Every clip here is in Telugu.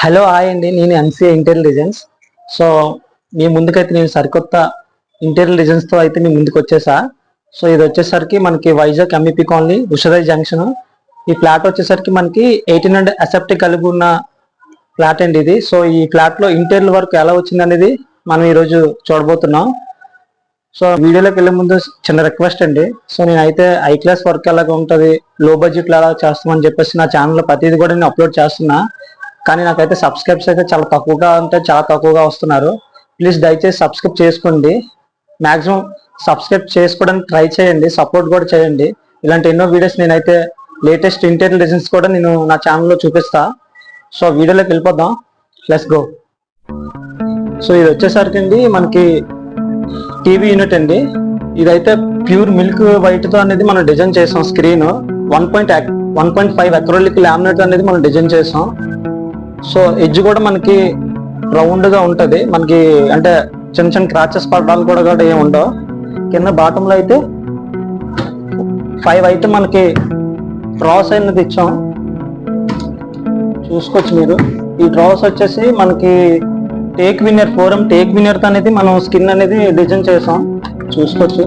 హలో హాయ్ అండి. నేను ఎన్సీఏ ఇంటెలిజెన్స్ సో మీ ముందుకైతే నేను సరికొత్త ఇంటెలిజెన్స్తో అయితే మీ ముందుకు వచ్చేసా. సో ఇది వచ్చేసరికి మనకి Vizag MEP colony Ushodaya junction ఈ ఫ్లాట్ వచ్చేసరికి మనకి ఎయిటీన్ హండ్రెడ్ అసెప్ట్ కలిగి ఉన్న ఫ్లాట్ అండి ఇది. సో ఈ ఫ్లాట్లో ఇంటీరియర్ వర్క్ ఎలా వచ్చింది అనేది మనం ఈరోజు చూడబోతున్నాం. సో వీడియోలోకి వెళ్ళే ముందు చిన్న రిక్వెస్ట్ అండి. సో నేనైతే ఐ క్లాస్ వర్క్ ఎలాగ ఉంటుంది లో బడ్జెట్లో ఎలా చేస్తామని చెప్పేసి నా ఛానల్లో ప్రతిదీ కూడా నేను అప్లోడ్ చేస్తున్నా. కానీ నాకైతే సబ్స్క్రైబ్స్ అయితే చాలా తక్కువగా ఉంటే చాలా తక్కువగా వస్తున్నారు. ప్లీజ్ దయచేసి సబ్స్క్రైబ్ చేసుకోండి. మ్యాక్సిమం సబ్స్క్రైబ్ చేసుకోవడానికి ట్రై చేయండి. సపోర్ట్ కూడా చేయండి. ఇలాంటి ఎన్నో వీడియోస్ నేనైతే లేటెస్ట్ ఇంటెలిజెన్స్ కూడా నేను నా ఛానల్లో చూపిస్తా. సో వీడియోలోకి వెళ్ళిపోదాం. ప్లస్ గో సో ఇది వచ్చేసరికి అండి మనకి టీవీ యూనిట్ అండి. ఇదైతే ప్యూర్ మిల్క్ వైట్తో అనేది మనం డిజైన్ చేసాం. Screen one point one point five acrylic laminate అనేది మనం డిజైన్ చేసాం. సో ఎడ్జ్ కూడా మనకి రౌండ్గా ఉంటుంది. మనకి అంటే చిన్న చిన్న క్రాచెస్ పడడాలు కూడా కూడా ఏమి ఉండవు. కింద బాటంలో అయితే ఫైవ్ అయితే మనకి డ్రాస్ అనేది ఇచ్చాం చూసుకోవచ్చు మీరు. ఈ డ్రాస్ వచ్చేసి మనకి teak veneer forum teak veneer అనేది మనం స్కిన్ అనేది డిజైన్ చేసాం. చూసుకోవచ్చు.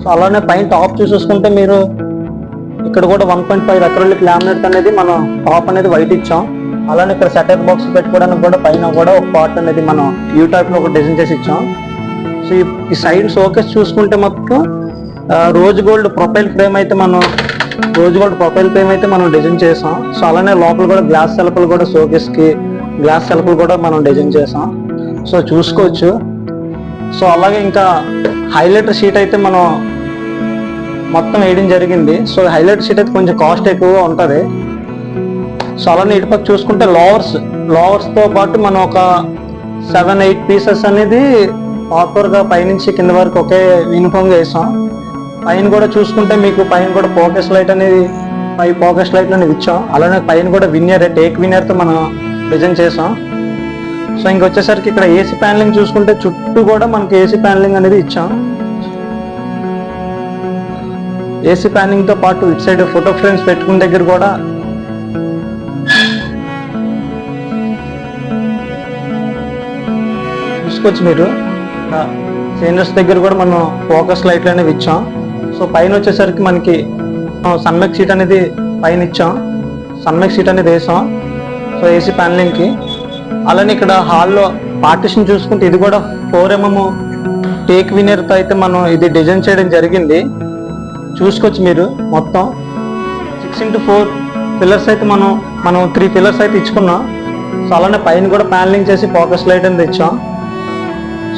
సో అలానే పైన టాప్ చూసేసుకుంటే మీరు ఇక్కడ కూడా one point five acrylic laminate అనేది మనం టాప్ అనేది వైట్ ఇచ్చాం. అలానే ఇక్కడ సెటర్ బాక్స్ పెట్టుకోవడానికి కూడా పైన కూడా ఒక పార్ట్ అనేది మనం యూ టైప్లో ఒక డిజైన్ చేసి ఇచ్చాం. సో ఈ- సైడ్ షోకేస్ చూసుకుంటే మొత్తం రోజ్ గోల్డ్ ప్రొఫైల్ ఫ్రేమ్ అయితే మనం రోజ్ గోల్డ్ ప్రొఫైల్ ఫ్రేమ్ అయితే మనం డిజైన్ చేసాం. సో అలానే లోపల కూడా గ్లాస్ సెల్ఫ్లు కూడా షోకేస్కి గ్లాస్ సెల్ఫ్లు కూడా మనం డిజైన్ చేసాం. సో చూసుకోవచ్చు. సో అలాగే ఇంకా హైలైటర్ షీట్ అయితే మనం మొత్తం వేయడం జరిగింది. సో హైలైట్ షీట్ అయితే కొంచెం కాస్ట్ ఎక్కువగా ఉంటుంది. సో అలానే ఇటుపక్క చూసుకుంటే లోవర్స్ లోవర్స్తో పాటు మనం ఒక సెవెన్ ఎయిట్ పీసెస్ అనేది ప్రాపర్గా పైనుంచి కింద వరకు ఒకే యూనిఫామ్గా వేసాం. పైన కూడా చూసుకుంటే మీకు పైన కూడా ఫోకస్ లైట్ అనేది పై ఫోకస్ లైట్ అనేది ఇచ్చాం. అలానే పైన కూడా విన్నర్ టేక్ విన్నర్తో మనం డిజైన్ చేసాం. సో ఇంకొచ్చేసరికి ఇక్కడ ఏసీ ప్యానలింగ్ చూసుకుంటే చుట్టూ కూడా మనకి ఏసీ ప్యానలింగ్ అనేది ఇచ్చాం. ఏసీ ప్యానింగ్తో పాటు ఇటు సైడ్ ఫోటో ఫ్రేమ్స్ పెట్టుకున్న దగ్గర కూడా చూసుకోవచ్చు మీరు. సీనియర్స్ దగ్గర కూడా మనం ఫోకస్ లైట్లు అనేవి ఇచ్చాం సో పైన వచ్చేసరికి మనకి సన్మెక్ సీట్ అనేది పైన ఇచ్చాం. సన్మెక్ సీట్ అనేది వేసాం. సో ఏసీ కి అలానే ఇక్కడ హాల్లో పార్టిషన్ చూసుకుంటే ఇది కూడా ఫోర్ ఎంఎం టేక్ వినర్తో అయితే మనం ఇది డిజైన్ చేయడం జరిగింది. చూసుకోవచ్చు మీరు మొత్తం. సిక్స్ ఇంటూ ఫోర్ పిల్లర్స్ అయితే మనం మనం త్రీ పిల్లర్స్ అయితే ఇచ్చుకున్నాం. సో అలానే పైన కూడా ప్యానలింగ్ చేసి ఫోకస్ లైట్ అనేది ఇచ్చాం.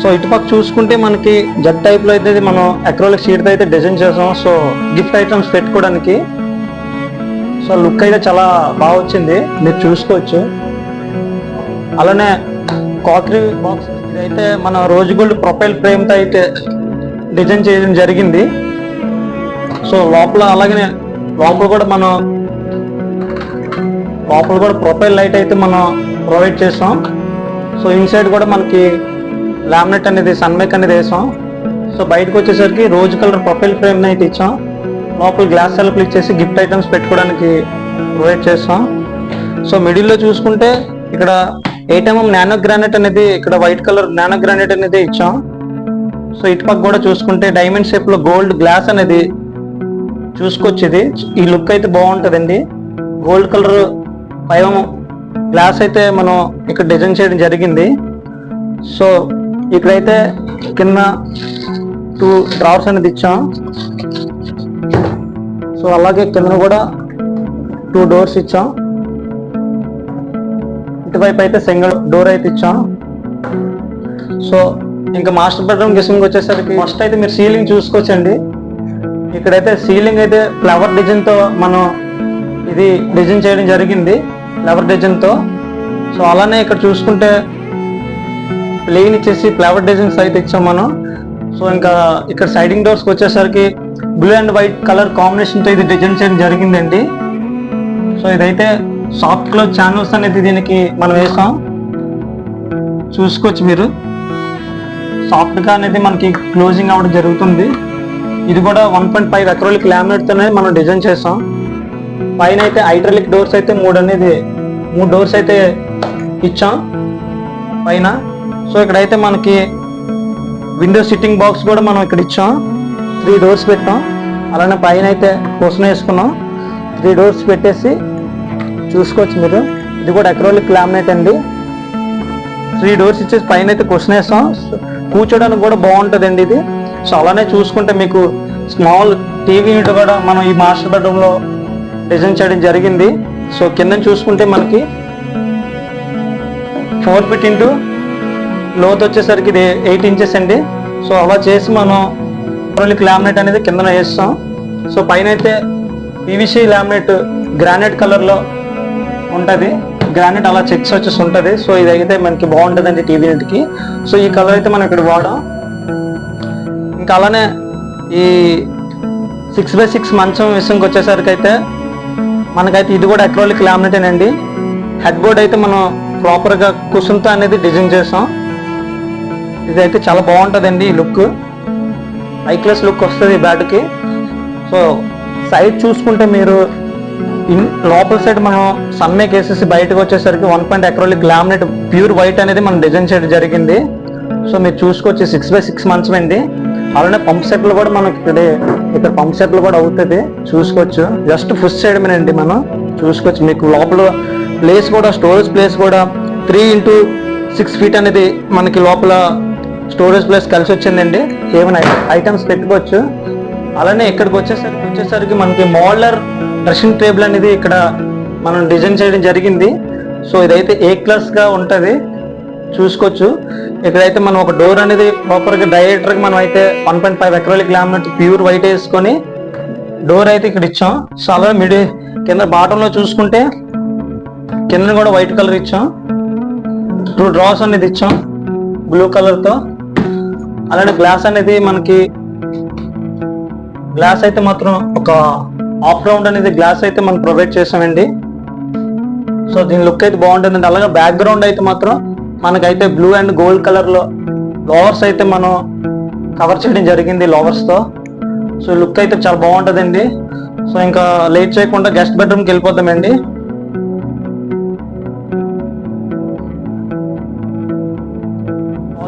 సో ఇటుపక్క చూసుకుంటే మనకి జెట్ టైప్లో అయితే మనం అక్రోలిక్ షీట్ అయితే డిజైన్ చేసాం. సో గిఫ్ట్ ఐటమ్స్ పెట్టుకోవడానికి. సో లుక్ అయితే చాలా బాగా వచ్చింది. మీరు చూసుకోవచ్చు. అలానే కాకరీ బాక్స్ ఇదైతే మన రోజు గోల్డ్ ప్రొఫైల్ ఫ్రేమ్తో అయితే డిజైన్ చేయడం జరిగింది. సో లోపల అలాగనే లోపల కూడా మనం లోపల కూడా ప్రొఫైల్ లైట్ అయితే మనం ప్రొవైడ్ చేస్తాం సో ఇన్సైడ్ కూడా మనకి లామినేట్ అనేది సన్మేక్ అనేది వేసాం. సో బయటకు వచ్చేసరికి రోజ్ కలర్ ప్రొఫైల్ ఫ్రేమ్ అయితే ఇచ్చాం. లోపల గ్లాస్ సెల్ఫ్లు ఇచ్చేసి గిఫ్ట్ ఐటమ్స్ పెట్టుకోవడానికి ప్రొవైడ్ చేస్తాం సో మిడిల్లో చూసుకుంటే ఇక్కడ ఎయిట్ నానో గ్రానైట్ అనేది ఇక్కడ వైట్ కలర్ నానో గ్రానైట్ అనేది ఇచ్చాం. సో ఇటుపక్క కూడా చూసుకుంటే డైమండ్ షేప్లో గోల్డ్ గ్లాస్ అనేది చూసుకొచ్చేది. ఈ లుక్ అయితే బాగుంటుందండి. గోల్డ్ కలర్ పైవం గ్లాస్ అయితే మనం ఇక్కడ డిజైన్ చేయడం జరిగింది. సో ఇక్కడైతే కింద టూ డ్రావర్స్ అనేది ఇచ్చాం. సో అలాగే కింద కూడా టూ డోర్స్ ఇచ్చాం. ఇటువైపు అయితే సింగిల్ డోర్ అయితే ఇచ్చాం. సో ఇంకా మాస్టర్ బెడ్రూమ్ గెసింగ్ వచ్చేసరికి ఫస్ట్ అయితే మీరు సీలింగ్ చూసుకోవచ్చండి. ఇక్కడైతే సీలింగ్ అయితే ఫ్లవర్ డిజైన్తో మనం ఇది డిజైన్ చేయడం జరిగింది ఫ్లవర్ డిజైన్తో సో అలానే ఇక్కడ చూసుకుంటే ప్లెయిన్ ఇచ్చేసి ఫ్లవర్ డిజైన్స్ అయితే ఇచ్చాం మనం. సో ఇంకా ఇక్కడ సైడింగ్ డోర్స్కి వచ్చేసరికి బ్లూ అండ్ వైట్ కలర్ కాంబినేషన్తో ఇది డిజైన్ చేయడం జరిగిందండి. సో ఇదైతే సాఫ్ట్ క్లోజ్ ఛానల్స్ అనేది దీనికి మనం వేసాం. చూసుకోవచ్చు మీరు. సాఫ్ట్గా అనేది మనకి క్లోజింగ్ అవ్వడం జరుగుతుంది. ఇది కూడా వన్ పాయింట్ ఫైవ్ అక్రోలిక్ లామినేట్తోనే మనం డిజైన్ చేసాం. పైన అయితే హైడ్రాలిక్ డోర్స్ అయితే మూడు అనేది మూడు డోర్స్ అయితే ఇచ్చాం. పైన సో ఇక్కడైతే మనకి విండో సిట్టింగ్ బాక్స్ కూడా మనం ఇక్కడ ఇచ్చాం. త్రీ డోర్స్ పెట్టాం. అలానే పైన అయితే కోసం వేసుకున్నాం. త్రీ డోర్స్ పెట్టేసి చూసుకోవచ్చు మీరు. ఇది కూడా అక్రోలిక్ లామినేట్ అండి. త్రీ డోర్స్ ఇచ్చేసి పైన అయితే కుషన్ వేస్తాం. కూర్చోడానికి కూడా బాగుంటుందండి ఇది. సో అలానే చూసుకుంటే మీకు స్మాల్ టీవీ యూనిట్ కూడా మనం ఈ మాస్టర్ బెడ్రూమ్లో డిజైన్ చేయడం జరిగింది. సో కింద చూసుకుంటే మనకి ఫోర్ ఫిట్ ఇంటూ లోత్ వచ్చేసరికి ఇది ఎయిట్ ఇంచెస్ అండి. సో అలా చేసి మనం అక్రోలిక్ లామినేట్ అనేది కింద వేస్తాం. సో పైన అయితే పీవీసీ లామినేట్ గ్రానైట్ కలర్లో ఉంటుంది. గ్రానైట్ అలా చెక్స్ వచ్చేసి ఉంటుంది. సో ఇది అయితే మనకి బాగుంటుందండి టీవీ నెట్కి. సో ఈ కలర్ అయితే మనం ఇక్కడ వాడాం ఇంకా అలానే ఈ సిక్స్ బై సిక్స్ మంచం విషయంకి వచ్చేసరికి అయితే మనకైతే ఇది కూడా అక్రోలిక్ లామినేట్ అండి. హెడ్ బోర్డ్ అయితే మనం ప్రాపర్గా కుసుంత అనేది డిజైన్ చేసాం ఇది అయితే చాలా బాగుంటుందండి ఈ లుక్. హై క్లాస్ లుక్ వస్తుంది ఈ సో సైడ్ చూసుకుంటే మీరు ఇన్- లోపల సైడ్ మనం సమ్మెక్ వేసేసి బయటకు వచ్చేసరికి one point acrylic laminate pure white అనేది మనం డిజైన్ చేయడం జరిగింది. సో మీరు చూసుకోవచ్చు సిక్స్ బై సిక్స్ మంత్స్ అండి. అలానే పంప్ సెట్లు కూడా మనకి ఇక్కడ ఇక్కడ పంప్ సెట్లు కూడా అవుతుంది. చూసుకోవచ్చు. జస్ట్ ఫుస్ సైడ్ అండి మనం. చూసుకోవచ్చు మీకు లోపల ప్లేస్ కూడా స్టోరేజ్ ప్లేస్ కూడా త్రీ ఇంటూ సిక్స్ ఫీట్ అనేది మనకి లోపల స్టోరేజ్ ప్లేస్ కలిసి వచ్చిందండి. ఏమైనా ఐటమ్స్ పెట్టుకోవచ్చు. అలానే ఇక్కడికి వచ్చేసరికి వచ్చేసరికి మనకి మోడలర్ డ్రెస్సింగ్ టేబుల్ అనేది ఇక్కడ మనం డిజైన్ చేయడం జరిగింది. సో ఇదైతే ఏ క్లాస్గా ఉంటుంది. చూసుకోవచ్చు. ఇక్కడైతే మనం ఒక డోర్ అనేది ప్రాపర్గా గా మనం అయితే one point five acrylic laminate pure white వేసుకొని డోర్ అయితే ఇక్కడ ఇచ్చాం. సో అలా మిడి కింద బాటంలో చూసుకుంటే కింద కూడా వైట్ కలర్ ఇచ్చాం. టూ డ్రాస్ అనేది ఇచ్చాం. బ్లూ కలర్తో అలానే గ్లాస్ అనేది మనకి గ్లాస్ అయితే మాత్రం ఒక ఆఫ్ రౌండ్ అనేది గ్లాస్ అయితే మనం ప్రొవైడ్ చేసామండి. సో దీని లుక్ అయితే బాగుంటుందండి. అలాగే బ్యాక్గ్రౌండ్ అయితే మాత్రం మనకైతే బ్లూ అండ్ గోల్డ్ కలర్లో లోవర్స్ అయితే మనం కవర్ చేయడం జరిగింది లోవర్స్తో సో లుక్ అయితే చాలా బాగుంటుందండి. సో ఇంకా లేట్ చేయకుండా గెస్ట్ బెడ్రూమ్కి వెళ్ళిపోతామండి.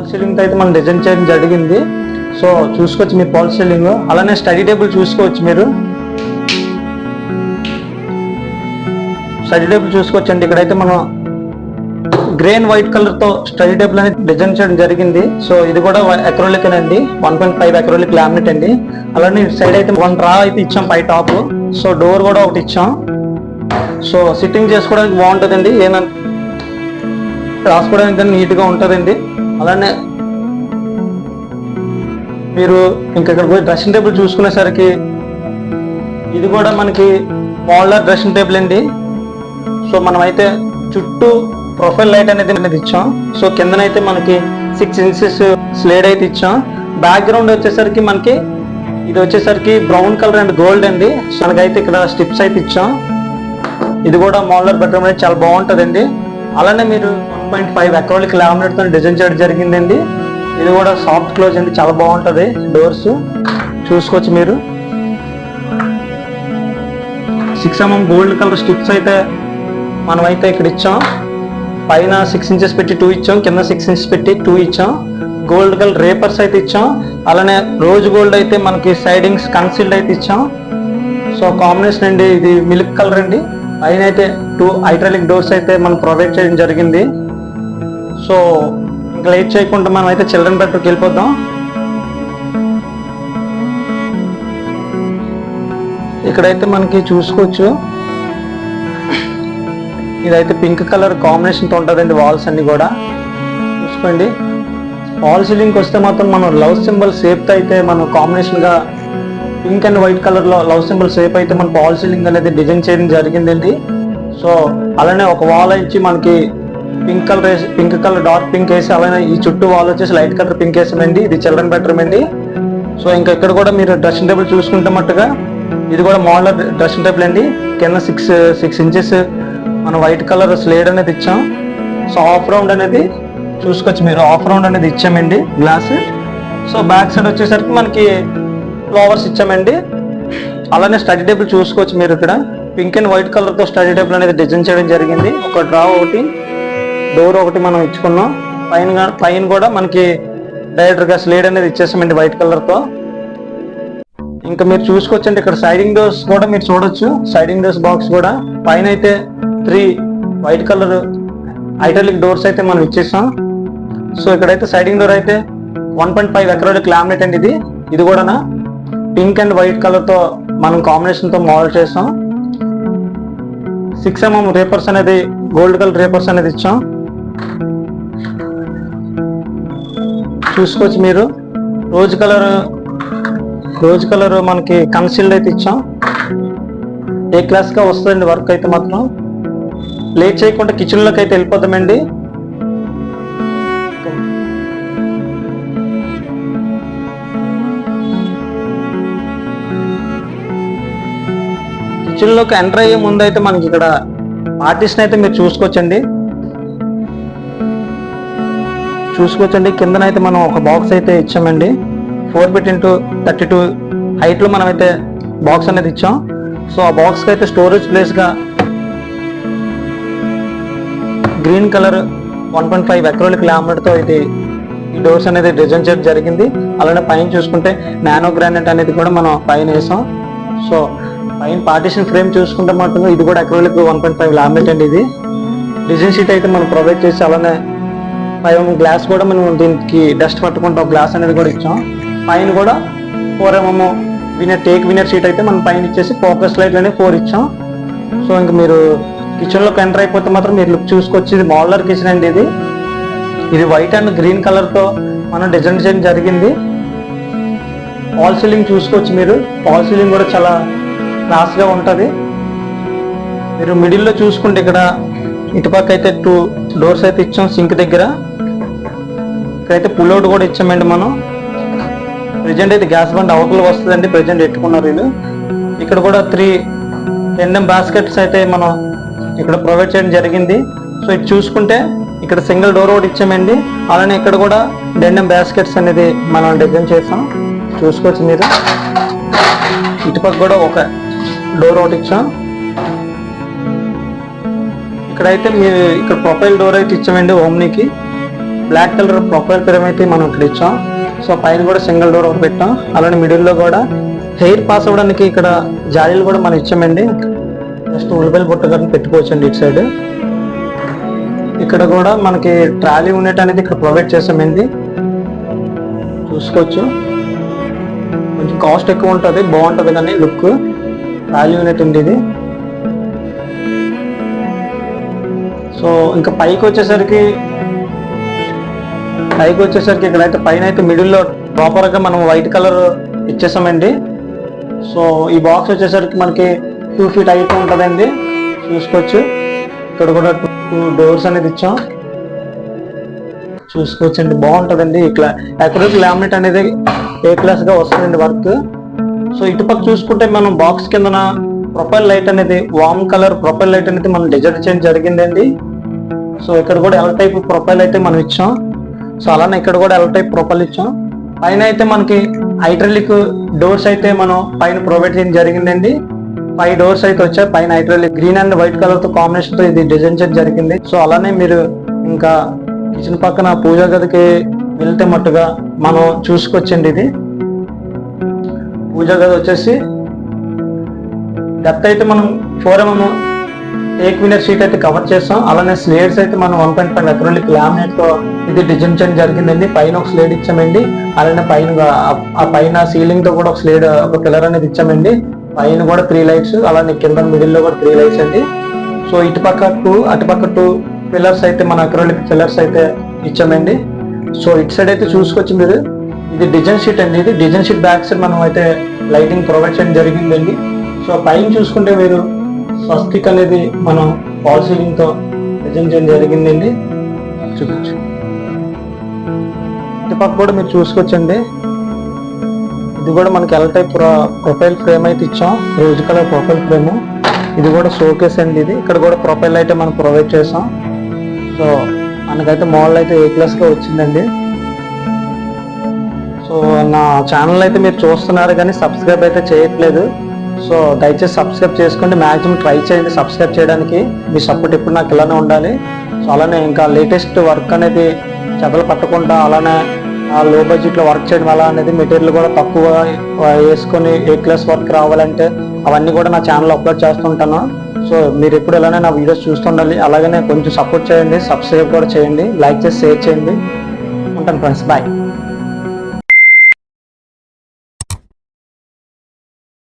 పాల్ సీలింగ్ అయితే మనం డిజైన్ చేయడం జరిగింది. సో చూసుకోవచ్చు మీరు పాల్ సీలింగ్ అలానే స్టడీ టేబుల్ చూసుకోవచ్చు మీరు. స్టడీ టేబుల్ చూసుకోవచ్చండి. ఇక్కడైతే మనం గ్రేన్ వైట్ కలర్తో స్టడీ టేబుల్ అనేది డిజైన్ చేయడం జరిగింది. సో ఇది కూడా అక్రోలిక్ అండి one point five acrylic laminate అండి. అలానే సైడ్ అయితే వన్ డ్రా అయితే ఇచ్చాం పై టాప్. సో డోర్ కూడా ఒకటి ఇచ్చాం. సో సిట్టింగ్ చేసుకోవడానికి బాగుంటుందండి. ఏమన్నా రాసుకోవడానికి నీట్గా నీట్గా ఉంటుందండి. అలానే మీరు ఇంకా ఇక్కడ పోయి డ్రెస్సింగ్ టేబుల్ చూసుకునేసరికి ఇది కూడా మనకి మోడలర్ డ్రెస్సింగ్ టేబుల్ అండి. సో మనం అయితే చుట్టూ ప్రొఫైల్ లైట్ అనేది అనేది ఇచ్చాం. సో కిందనైతే మనకి సిక్స్ ఇంచెస్ స్లేడ్ అయితే ఇచ్చాం. బ్యాక్గ్రౌండ్ వచ్చేసరికి మనకి ఇది వచ్చేసరికి బ్రౌన్ కలర్ అండ్ గోల్డ్ అండి. సో మనకైతే ఇక్కడ స్టిప్స్ అయితే ఇచ్చాం. ఇది కూడా మోడలర్ బెడ్రూమ్ అనేది చాలా బాగుంటుందండి. అలానే మీరు పాయింట్ ఫైవ్ అక్రోలిక్ లామినేట్తో డిజైన్ చేయడం జరిగిందండి. ఇది కూడా సాఫ్ట్ క్లోజ్ అండి చాలా బాగుంటుంది. డోర్స్ చూసుకోవచ్చు మీరు. Six mm gold colour strips అయితే మనం అయితే ఇక్కడ ఇచ్చాం. పైన సిక్స్ ఇంచెస్ పెట్టి టూ ఇచ్చాం కింద సిక్స్ ఇంచెస్ పెట్టి టూ ఇచ్చాం. గోల్డ్ కలర్ రేపర్స్ అయితే ఇచ్చాం. అలానే రోజ్ గోల్డ్ అయితే మనకి సైడింగ్స్ కన్సీల్డ్ అయితే ఇచ్చాం. సో కాంబినేషన్ అండి ఇది మిల్క్ కలర్ అండి. పైన అయితే టూ హైడ్రాలిక్ డోర్స్ అయితే మనం ప్రొవైడ్ చేయడం జరిగింది. సో ఇంకా లేట్ చేయకుండా మనం అయితే చిల్డ్రన్ బెడ్రూమ్కి వెళ్ళిపోద్దాం ఇక్కడైతే మనకి చూసుకోవచ్చు. ఇదైతే పింక్ కలర్ కాంబినేషన్తో ఉంటుందండి వాల్స్ అన్ని కూడా. చూసుకోండి. వాల్ సీలింగ్కి వస్తే మాత్రం మనం లవ్ సింబల్ షేప్ అయితే మనం కాంబినేషన్గా పింక్ అండ్ వైట్ కలర్లో లవ్ సింబల్ షేప్ అయితే మనకు వాల్ సీలింగ్ అనేది డిజైన్ చేయడం జరిగిందండి. సో అలానే ఒక వాల్ ఇచ్చి మనకి పింక్ కలర్ వేసి పింక్ కలర్ డార్క్ పింక్ వేసి అలానే ఈ చుట్టూ వాల్ వచ్చేసి లైట్ కలర్ పింక్ వేసామండి. ఇది చిల్డ్రన్ బెడ్రూమ్ అండి. సో ఇంకా ఇక్కడ కూడా మీరు డ్రెస్సింగ్ టేబుల్ చూసుకుంటే మట్టుగా ఇది కూడా మోడల్ డ్రెస్సింగ్ టేబుల్ అండి. కింద సిక్స్ సిక్స్ ఇంచెస్ మన వైట్ కలర్ స్లేడ్ అనేది ఇచ్చాం. సో ఆఫ్ రౌండ్ అనేది చూసుకోవచ్చు మీరు. ఆఫ్ రౌండ్ అనేది ఇచ్చామండి గ్లాస్ సో బ్యాక్ సైడ్ వచ్చేసరికి మనకి ఫ్లవర్స్ ఇచ్చామండి. అలానే స్టడీ టేబుల్ చూసుకోవచ్చు మీరు ఇక్కడ. పింక్ అండ్ వైట్ కలర్తో స్టడీ టేబుల్ అనేది డిజైన్ చేయడం జరిగింది. ఒక డ్రా ఒకటి. డోర్ ఒకటి మనం ఇచ్చుకున్నాం. పైన పైన కూడా మనకి డైరెక్టర్గా స్లేడ్ అనేది ఇచ్చేసామండి వైట్ కలర్తో. ఇంకా మీరు చూసుకోవచ్చండి ఇక్కడ సైడింగ్ డోర్స్ కూడా మీరు చూడొచ్చు. సైడింగ్ డోర్స్ బాక్స్ కూడా. పైన అయితే three white colour italic doors అయితే మనం ఇచ్చేసాం. సో ఇక్కడైతే సైడింగ్ డోర్ అయితే వన్ పాయింట్ ఫైవ్ ఎకరాలు క్లామినేట్ అండి ఇది. ఇది కూడా పింక్ అండ్ వైట్ కలర్తో మనం కాంబినేషన్తో మోడల్ చేసాం. సిక్స్ ఎంఎం రేపర్స్ అనేది గోల్డ్ కలర్ రేపర్స్ అనేది ఇచ్చాం. చూసుకోవచ్చు మీరు. రోజ్ కలర్ రోజ్ కలర్ మనకి కన్సిల్డ్ అయితే ఇచ్చాం. ఏ క్లాస్గా వస్తుందండి వర్క్ అయితే మాత్రం? లేట్ చేయకుండా కిచెన్లోకి అయితే వెళ్ళిపోతామండి కిచెన్లోకి ఎంటర్ అయ్యే ముందు అయితే మనకి ఇక్కడ ఆర్టిస్ట్ని అయితే మీరు చూసుకోవచ్చండి. చూసుకోవచ్చండి. కిందనైతే మనం ఒక బాక్స్ అయితే ఇచ్చామండి. Four feet into thirty two హైట్లో మనం అయితే బాక్స్ అనేది ఇచ్చాం. సో ఆ బాక్స్కి అయితే storage ప్లేస్గా green colour one point five acrylic లామినేట్తో ఇది ఈ డోర్స్ అనేది డిజైన్ చేయడం జరిగింది. అలానే పైన చూసుకుంటే నానో గ్రానైట్ అనేది కూడా మనం పైన వేసాం. సో పైన పార్టీషన్ ఫ్రేమ్ చూసుకుంటే మాత్రం ఇది కూడా acrylic one point five laminate అండి ఇది. డిజైన్ షీట్ అయితే మనం ప్రొవైడ్ చేసి అలానే పైన గ్లాస్ కూడా మనం దీనికి డస్ట్ పట్టుకుంటాం. గ్లాస్ అనేది కూడా ఇచ్చాం. పైన కూడా four MM veneer teak veneer sheet అయితే మనం పైన ఇచ్చేసి ఫోకస్ లైట్ అనేది ఫోర్ ఇచ్చాం. సో ఇంక మీరు కిచెన్లో ఎంటర్ అయిపోతే మాత్రం మీరు లుక్ చూసుకోవచ్చు. ఇది మోడలర్ కిచెన్ అండి ఇది. ఇది వైట్ అండ్ గ్రీన్ కలర్తో మనం డిజైన్ చేయడం జరిగింది. హాల్ సీలింగ్ చూసుకోవచ్చు మీరు. హాల్ సీలింగ్ కూడా చాలా క్లాస్గా ఉంటుంది. మీరు మిడిల్లో చూసుకుంటే ఇక్కడ ఇటుపక్క అయితే టూ డోర్స్ అయితే ఇచ్చాం. సింక్ దగ్గర. ఇక్కడైతే పుల్అవుట్ కూడా ఇచ్చామండి మనం. ప్రెజెంట్ అయితే గ్యాస్ బండ్ అవతల వస్తుందండి ప్రెజెంట్ పెట్టుకున్నారు వీళ్ళు. ఇక్కడ కూడా త్రీ టెండమ్ బాస్కెట్స్ అయితే మనం ఇక్కడ ప్రొవైడ్ చేయడం జరిగింది. సో ఇది చూసుకుంటే ఇక్కడ సింగిల్ డోర్ ఒకటి ఇచ్చామండి. అలానే ఇక్కడ కూడా డెండం బాస్కెట్స్ అనేది మనం డిజైన్ చేసాం. చూసుకోవచ్చు మీరు. ఇటుపక్క కూడా ఒక డోర్ ఒకటి ఇచ్చాం. ఇక్కడైతే మీరు ఇక్కడ ప్రొఫైల్ డోర్ అయితే ఇచ్చామండి ఓమ్నీకి బ్లాక్ కలర్ ప్రొఫైల్ ఫ్రేమ్ అయితే మనం ఇక్కడ ఇచ్చాం. సో పైన కూడా సింగిల్ డోర్ ఒకటి పెట్టాం. అలానే మిడిల్లో కూడా హెయిర్ పాస్ అవ్వడానికి ఇక్కడ జాలీలు కూడా మనం ఇచ్చామండి. జస్ట్ ఉల్లిపాయలు బుట్ట కానీ పెట్టుకోవచ్చండి ఇటు సైడ్ ఇక్కడ కూడా మనకి ట్రాలీ యూనిట్ అనేది ఇక్కడ ప్రొవైడ్ చేసామండి. చూసుకోవచ్చు. కొంచెం కాస్ట్ ఎక్కువ ఉంటుంది బాగుంటుంది కానీ లుక్ ట్రాలీ యూనిట్ ఉంది ఇది. సో ఇంకా పైకి వచ్చేసరికి పైకి వచ్చేసరికి ఇక్కడైతే పైన అయితే మిడిల్లో ప్రాపర్గా మనం వైట్ కలర్ ఇచ్చేసామండి. సో ఈ బాక్స్ వచ్చేసరికి మనకి టూ ఫీట్ హైట్ ఉంటుందండి. చూసుకోవచ్చు. ఇక్కడ కూడా టూ డోర్స్ అనేది ఇచ్చాం. చూసుకోవచ్చండి బాగుంటుందండి. ఇట్లా అక్యూరేట్ లామినేట్ అనేది ఏ క్లాస్గా వస్తుందండి వర్క్ సో ఇటుపక్క చూసుకుంటే మనం బాక్స్ కిందన ప్రొఫైల్ లైట్ అనేది వామ్ కలర్ ప్రొఫైల్ లైట్ అనేది మనం డిజైన్ చేయడం జరిగిందండి. సో ఇక్కడ కూడా ఎల్ టైప్ ప్రొఫైల్ అయితే మనం ఇచ్చాం. సో అలానే ఇక్కడ కూడా ఎల్ టైప్ ప్రొఫైల్ ఇచ్చాం పైన అయితే మనకి హైడ్రలిక్ డోర్స్ అయితే మనం పైన ప్రొవైడ్ చేయడం జరిగిందండి. ఫైవ్ డోర్స్ అయితే వచ్చాయి పైన హైడ్రలిక్ గ్రీన్ అండ్ వైట్ కలర్తో కాంబినేషన్తో ఇది డిజైన్ చేయడం జరిగింది. సో అలానే మీరు ఇంకా కిచెన్ పక్కన పూజా గదికి వెళ్తే మట్టుగా మనం చూసుకొచ్చండి ఇది. పూజా గది వచ్చేసి డెప్త్ అయితే మనం ఫోర్ ఎంఎం ఏక్ వినర్ షీట్ అయితే కవర్ చేస్తాం. అలానే స్లేడ్స్ అయితే మనం వన్ పాయింట్ ఫైవ్ అక్రోలిక్ లామినేట్తో ఇది డిజైన్ చేయడం జరిగిందండి. పైన ఒక స్లేడ్ ఇచ్చామండి. అలానే పైన ఆ- ఆ పైన సీలింగ్తో కూడా ఒక స్లేడ్ ఒక పిల్లర్ అనేది ఇచ్చామండి. పైన కూడా త్రీ లైట్స్ అలానే కింద మిడిల్లో కూడా త్రీ లైట్స్ అండి. సో ఇటుపక్క టూ అటుపక్క టూ పిల్లర్స్ అయితే మన అక్రోలిక్ పిల్లర్స్ అయితే ఇచ్చామండి. సో ఇటు సైడ్ అయితే చూసుకోవచ్చు మీరు ఇది డిజైన్ షీట్ అండి. ఇది డిజైన్ షీట్ బ్యాక్ సైడ్ మనం అయితే లైటింగ్ ప్రొవైడ్ చేయడం జరిగిందండి. సో పైన చూసుకుంటే మీరు స్వస్తిక్ అనేది మనం ఫాల్ సీలింగ్ చేయడం జరిగిందండి. చూపించు. ఇటుపక్క కూడా మీరు చూసుకోవచ్చండి. ఇది కూడా మనకి ఎల్ టైప్ ప్రొఫైల్ ఫ్రేమ్ అయితే ఇచ్చాం. రోజ్ కలర్ ప్రొఫైల్ ఫ్రేమ్ ఇది కూడా షోకేస్ అండి ఇది. ఇక్కడ కూడా ప్రొఫైల్ అయితే మనం ప్రొవైడ్ చేసాం సో మనకైతే మోడల్ అయితే ఏ క్లాస్ వచ్చిందండి. సో నా ఛానల్ అయితే మీరు చూస్తున్నారు కానీ సబ్స్క్రైబ్ అయితే చేయట్లేదు. సో దయచేసి సబ్స్క్రైబ్ చేసుకోండి మాక్సిమం ట్రై చేయండి. సబ్స్క్రైబ్ చేయడానికి మీ సపోర్ట్ ఎప్పుడు నాకు ఇలానే ఉండాలి. సో అలానే ఇంకా లేటెస్ట్ వర్క్ అనేది చెదలు పట్టకుండా అలానే ఆ లో బడ్జెట్లో వర్క్ చేయడం ఎలా అనేది మెటీరియల్ కూడా తక్కువ వేసుకొని ఏ క్లాస్ వర్క్ రావాలంటే అవన్నీ కూడా నా ఛానల్ అప్లోడ్ చేస్తుంటాను సో మీరు ఎప్పుడు ఇలానే నా వీడియోస్ చూస్తుండాలి అలాగనే కొంచెం సపోర్ట్ చేయండి. సబ్స్క్రైబ్ కూడా చేయండి. లైక్ చేసి షేర్ చేయండి. ఉంటాను ఫ్రెండ్స్ బాయ్